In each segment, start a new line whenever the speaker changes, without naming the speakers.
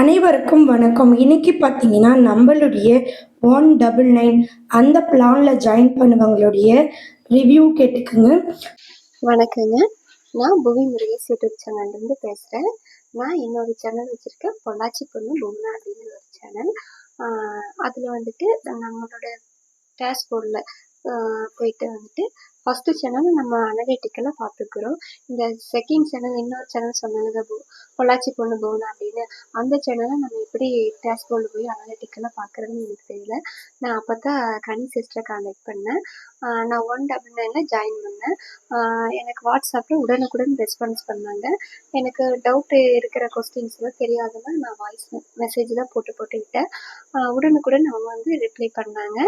அனைவருக்கும் வணக்கம். இன்னைக்கு பார்த்தீங்கன்னா நம்மளுடைய ஒன் டபுள் நைன் அந்த பிளானில் ஜாயின் பண்ணுவங்களுடைய ரிவ்யூ கேட்டுக்குங்க.
வணக்கங்க. நான் புவி முருகேஷ் யூடியூப் சேனல்லேருந்து பேசுகிறேன் நான் இன்னொரு சேனல் வச்சுருக்கேன் பொள்ளாச்சி பொண்ணு புவனா அப்படின்னு ஒரு சேனல். அதில் வந்துட்டு நம்மளோட டேஷ்போர்டில் போயிட்டு வந்துட்டு ஃபஸ்ட்டு சேனல் நம்ம அனலிட்டிக்கலாக பார்த்துக்கிறோம். இந்த செகண்ட் சேனல் இன்னொரு சேனல் சொன்னாங்க போ பொள்ளாச்சி பொண்ணு போகணும் அப்படின்னு. அந்த சேனலை நம்ம எப்படி டேஷ்போர்டில் போய் அனலிட்டிக்கலாக பார்க்குறதுன்னு எனக்கு தெரியல. நான் அப்போ தான் கனி சிஸ்டரை காண்டாக்ட் பண்ணேன். நான் ஒன் டபுள் நைனில் ஜாயின் பண்ணேன். எனக்கு வாட்ஸ்அப்பில் உடனுக்குடன் ரெஸ்பான்ஸ் பண்ணாங்க. எனக்கு டவுட்டு இருக்கிற கொஸ்டின்ஸ் எல்லாம் தெரியாதனா நான் வாய்ஸ் மெசேஜ் தான் போட்டு போட்டு விட்டேன். உடனுக்குடன் அவங்க வந்து ரிப்ளை பண்ணாங்க.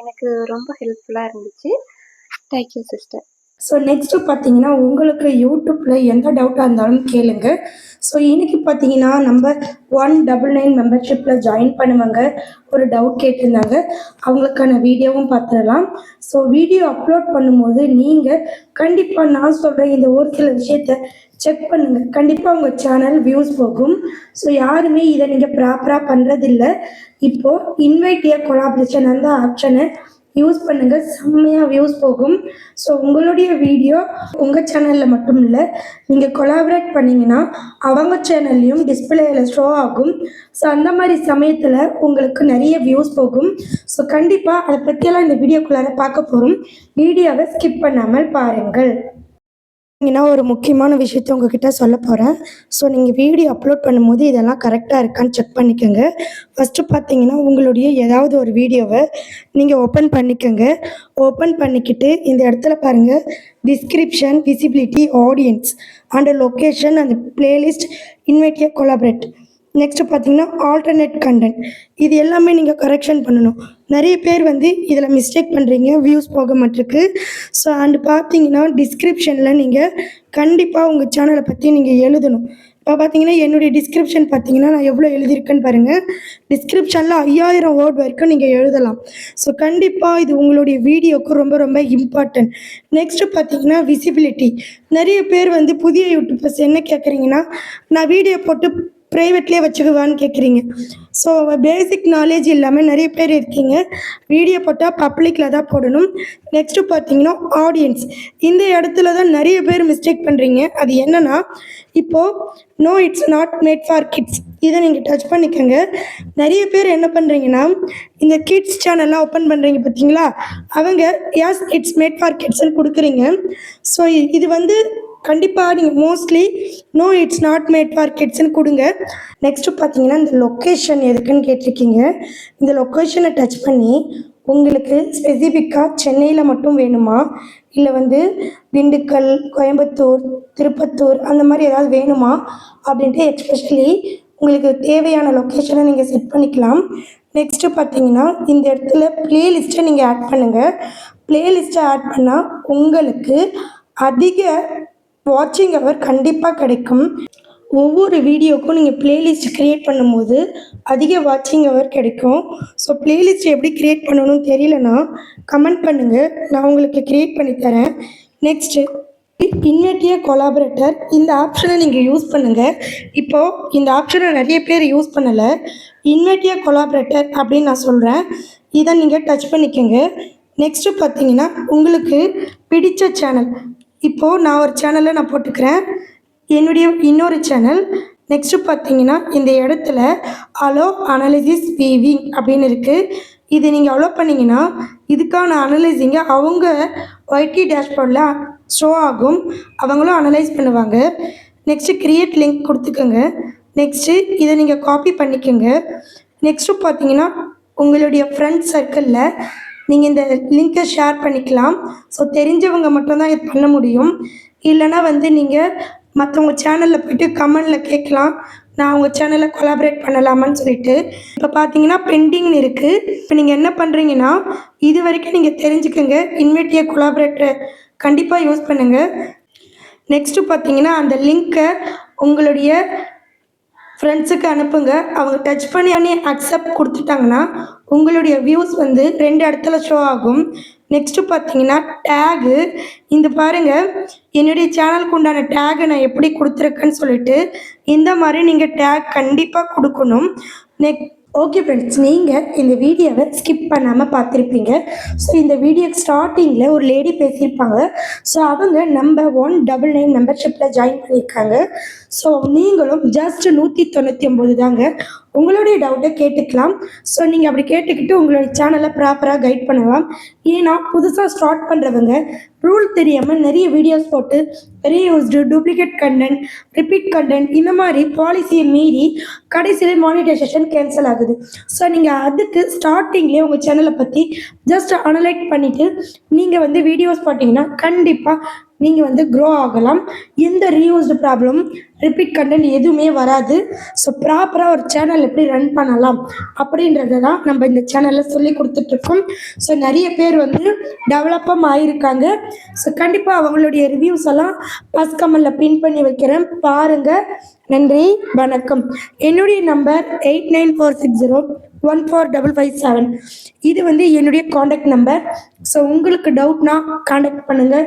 எனக்கு ரொம்ப ஹெல்ப்ஃபுல்லாக இருந்துச்சு. தேங்க்யூ சிஸ்டர்
ஸோ நெக்ஸ்ட்டு பார்த்தீங்கன்னா உங்களுக்கு யூடியூப்பில் எந்த டவுட்டாக இருந்தாலும் கேளுங்க. ஸோ இன்றைக்கி பார்த்தீங்கன்னா நம்ம ஒன் டபுள் நைன் மெம்பர்ஷிப்பில் ஜாயின் பண்ணுவாங்க. ஒரு டவுட் கேட்டிருந்தாங்க. அவங்களுக்கான வீடியோவும் பார்த்துடலாம். ஸோ வீடியோ அப்லோட் பண்ணும்போது நீங்கள் கண்டிப்பாக நான் சொல்கிற இந்த ஒரு சில விஷயத்த செக் பண்ணுங்கள் கண்டிப்பாக உங்கள் சேனல் வியூஸ் போகும். ஸோ யாருமே இதை நீங்கள் ப்ராப்பராக பண்ணுறதில்ல இப்போது இன்வைட் கொலாபரேஷன் அந்த ஆப்ஷனை யூஸ் பண்ணுங்க. செம்மையாக வியூஸ் போகும். ஸோ உங்களுடைய வீடியோ உங்கள் சேனலில் மட்டும் இல்லை நீங்கள் கொலாபரேட் பண்ணிங்கன்னா அவங்க சேனல்லையும் டிஸ்பிளேயில் ஷோ ஆகும். ஸோ அந்த மாதிரி சமயத்தில் உங்களுக்கு நிறைய வியூஸ் போகும். ஸோ கண்டிப்பாக அதை பற்றியெல்லாம் இந்த வீடியோக்குள்ளார பார்க்க போகிறோம் வீடியோவை ஸ்கிப் பண்ணாமல் பாருங்கள். பார்த்தீங்கன்னா ஒரு முக்கியமான விஷயத்த உங்ககிட்ட சொல்ல போகிறேன் ஸோ நீங்கள் வீடியோ அப்லோட் பண்ணும்போது இதெல்லாம் கரெக்டாக இருக்கான்னு செக் பண்ணிக்கோங்க. ஃபஸ்ட்டு பார்த்தீங்கன்னா உங்களுடைய ஏதாவது ஒரு வீடியோவை நீங்கள் ஓப்பன் பண்ணிக்கோங்க. ஓப்பன் பண்ணிக்கிட்டு இந்த இடத்துல பாருங்கள் description visibility audience and location அந்த பிளேலிஸ்ட் இன்வைட்டியா கொலாபரேட் நெக்ஸ்ட்டு பார்த்தீங்கன்னா ஆல்டர்னேட் கண்டென்ட் இது எல்லாமே நீங்கள் கரெக்ஷன் பண்ணணும். நிறைய பேர் வந்து இதில் மிஸ்டேக் பண்ணுறீங்க வியூஸ் போக மாட்டிருக்கு. ஸோ அண்ட் பார்த்தீங்கன்னா டிஸ்கிரிப்ஷனில் நீங்கள் கண்டிப்பாக உங்கள் சேனலை பற்றி நீங்கள் எழுதணும். இப்போ பார்த்தீங்கன்னா என்னுடைய டிஸ்கிரிப்ஷன் பார்த்தீங்கன்னா நான் எவ்வளோ எழுதியிருக்கேன்னு பாருங்கள் டிஸ்கிரிப்ஷனில் ஐயாயிரம் வேர்ட் வரைக்கும் நீங்கள் எழுதலாம். ஸோ கண்டிப்பாக இது உங்களுடைய வீடியோக்கு ரொம்ப ரொம்ப இம்பார்ட்டன்ட் நெக்ஸ்ட்டு பார்த்தீங்கன்னா விசிபிலிட்டி நிறைய பேர் வந்து புதிய யூடியூபர்ஸ் என்ன கேட்குறீங்கன்னா நான் வீடியோ போட்டு ப்ரைவேட்லேயே வச்சுக்குவான்னு கேட்குறீங்க ஸோ பேசிக் நாலேஜ் இல்லாமல் நிறைய பேர் இருக்கீங்க. வீடியோ போட்டால் பப்ளிக்கில் தான் போடணும். நெக்ஸ்ட்டு பார்த்தீங்கன்னா ஆடியன்ஸ் இந்த இடத்துல தான் நிறைய பேர் மிஸ்டேக் பண்ணுறீங்க அது என்னென்னா இப்போது no it's not made for kids இதை நீங்கள் டச் பண்ணிக்கோங்க. நிறைய பேர் என்ன பண்ணுறீங்கன்னா இந்த கிட்ஸ் சேனல்லாம் ஓப்பன் பண்ணுறீங்க பார்த்தீங்களா? அவங்க யாஸ் இட்ஸ் மேட் ஃபார் கிட்ஸ்ன்னு கொடுக்குறீங்க. ஸோ இது வந்து கண்டிப்பாக நீங்கள் mostly no it's not made for கிட்ஸ்னு கொடுங்க. நெக்ஸ்ட்டு பார்த்தீங்கன்னா இந்த லொக்கேஷன் எதுக்குன்னு கேட்டிருக்கீங்க. இந்த லொக்கேஷனை டச் பண்ணி உங்களுக்கு ஸ்பெசிஃபிக்காக சென்னையில் மட்டும் வேணுமா? இல்லை வந்து திண்டுக்கல் கோயம்புத்தூர் திருப்பத்தூர் அந்த மாதிரி ஏதாவது வேணுமா? அப்படின்ட்டு எக்ஸ்பெஷலி உங்களுக்கு தேவையான லொக்கேஷனை நீங்கள் செட் பண்ணிக்கலாம். நெக்ஸ்ட்டு பார்த்தீங்கன்னா இந்த இடத்துல ப்ளேலிஸ்ட்டை நீங்கள் ஆட் பண்ணுங்கள் ப்ளேலிஸ்ட்டை ஆட் பண்ணால் உங்களுக்கு அதிக வாட்சிங் ஹவர் கண்டிப்பாக கிடைக்கும். ஒவ்வொரு வீடியோக்கும் நீங்கள் பிளேலிஸ்ட் க்ரியேட் பண்ணும்போது அதிக வாட்சிங் ஹவர் கிடைக்கும். ஸோ பிளேலிஸ்ட் எப்படி க்ரியேட் பண்ணணும்னு தெரியலனா கமெண்ட் பண்ணுங்கள் நான் உங்களுக்கு க்ரியேட் பண்ணி தரேன். நெக்ஸ்ட்டு இன்வெட்டிய கொலாபரேட்டர் இந்த ஆப்ஷனை நீங்கள் யூஸ் பண்ணுங்கள் இப்போது இந்த ஆப்ஷனை நிறைய பேர் யூஸ் பண்ணலை. இன்வெட்டிய கொலாபரேட்டர் அப்படின்னு நான் சொல்கிறேன் இதை நீங்கள் டச் பண்ணிக்கோங்க. நெக்ஸ்ட்டு பார்த்தீங்கன்னா உங்களுக்கு பிடித்த சேனல் இப்போது நான் ஒரு சேனலை நான் போட்டுக்கிறேன். என்னுடைய இன்னொரு சேனல் நெக்ஸ்ட்டு பார்த்தீங்கன்னா இந்த இடத்துல அலோ அனலிசிஸ் வீவிங் அப்படின்னு இருக்குது இதை நீங்கள் அலோ பண்ணிங்கன்னா இதுக்கான அனலைசிங்கை அவங்க ஒய்டி டேஷ்போர்டில் ஷோ ஆகும். அவங்களும் அனலைஸ் பண்ணுவாங்க. நெக்ஸ்ட்டு க்ரியேட் லிங்க் கொடுத்துக்கோங்க. நெக்ஸ்ட்டு இதை நீங்கள் காப்பி பண்ணிக்கோங்க. நெக்ஸ்ட்டு பார்த்தீங்கன்னா உங்களுடைய ஃப்ரெண்ட்ஸ் சர்க்கிளில் நீங்கள் இந்த லிங்க்கை ஷேர் பண்ணிக்கலாம். ஸோ தெரிஞ்சவங்க மட்டும்தான் இது பண்ண முடியும். இல்லைனா வந்து நீங்கள் மற்றவங்க சேனலில் போய்ட்டு கமெண்டில் கேட்கலாம். நான் உங்கள் சேனலை கொலாபரேட் பண்ணலாமான்னு சொல்லிட்டு. இப்போ பார்த்தீங்கன்னா பெண்டிங்னு இருக்குது இப்போ நீங்கள் என்ன பண்ணுறீங்கன்னா இது வரைக்கும் நீங்கள் தெரிஞ்சுக்கோங்க. இன்வெட்டிய கொலாபரேட்டரை கண்டிப்பாக யூஸ் பண்ணுங்கள் நெக்ஸ்ட்டு பார்த்தீங்கன்னா அந்த லிங்க்கை உங்களுடைய ஃப்ரெண்ட்ஸுக்கு அனுப்புங்க. அவங்க டச் பண்ணி பண்ணி அக்செப்ட் கொடுத்துட்டாங்கன்னா உங்களுடைய வியூஸ் வந்து ரெண்டு இடத்துல ஷோ ஆகும். நெக்ஸ்ட்டு பார்த்தீங்கன்னா டேகு இந்த பாருங்கள் என்னுடைய சேனலுக்கு உண்டான டேகை நான் எப்படி கொடுத்துருக்கேன்னு சொல்லிட்டு இந்த மாதிரி நீங்கள் டேக் கண்டிப்பாக கொடுக்கணும். நெக் ஓகே ஃப்ரெண்ட்ஸ் நீங்கள் இந்த வீடியோவை ஸ்கிப் பண்ணாமல் பார்த்துருப்பீங்க. ஸோ இந்த வீடியோ ஸ்டார்டிங்கில் ஒரு லேடி பேசியிருப்பாங்க. ஸோ அவங்க நம்பர் ஒன் டபுள் நைன் மெம்பர்ஷிப்பில் ஜாயின் பண்ணியிருக்காங்க. ஸோ நீங்களும் ஜஸ்ட் நூற்றி தொண்ணூற்றி ஒம்பது தாங்க உங்களுடைய டவுட்டை கேட்டுக்கலாம். ஸோ நீங்கள் அப்படி கேட்டுக்கிட்டு உங்களுடைய சேனலை ப்ராப்பராக கைட் பண்ணலாம். ஏன்னா புதுசாக ஸ்டார்ட் பண்ணுறவங்க ரூல் தெரியாமல் நிறைய வீடியோஸ் போட்டு reused duplicate content repeat content இந்த மாதிரி பாலிசியை மீறி கடைசியில் மானிட்டைசேஷன் கேன்சல் ஆகுது. ஸோ நீங்கள் அதுக்கு ஸ்டார்டிங்லேயே உங்கள் சேனலை பற்றி ஜஸ்ட் அனலைட் பண்ணிவிட்டு நீங்கள் வந்து வீடியோஸ் பார்த்தீங்கன்னா கண்டிப்பாக நீங்கள் வந்து க்ரோ ஆகலாம். எந்த ரீயூஸ்டு ப்ராப்ளம் ரிப்பீட் கண்டென்ட் எதுவுமே வராது. ஸோ ப்ராப்பராக ஒரு சேனல் எப்படி ரன் பண்ணலாம் அப்படின்றத தான் நம்ம இந்த சேனலில் சொல்லி கொடுத்துட்ருக்கோம் ஸோ நிறைய பேர் வந்து டெவலப்பும் ஆகியிருக்காங்க ஸோ கண்டிப்பாக அவங்களுடைய ரிவ்யூஸ் எல்லாம் பஸ் கமலில் பின் பண்ணி வைக்கிறேன். பாருங்கள் நன்றி. வணக்கம். என்னுடைய number eight nine four six zero one four double five seven இது வந்து என்னுடைய காண்டாக்ட் நம்பர் ஸோ உங்களுக்கு டவுட்னா காண்டாக்ட் பண்ணுங்கள்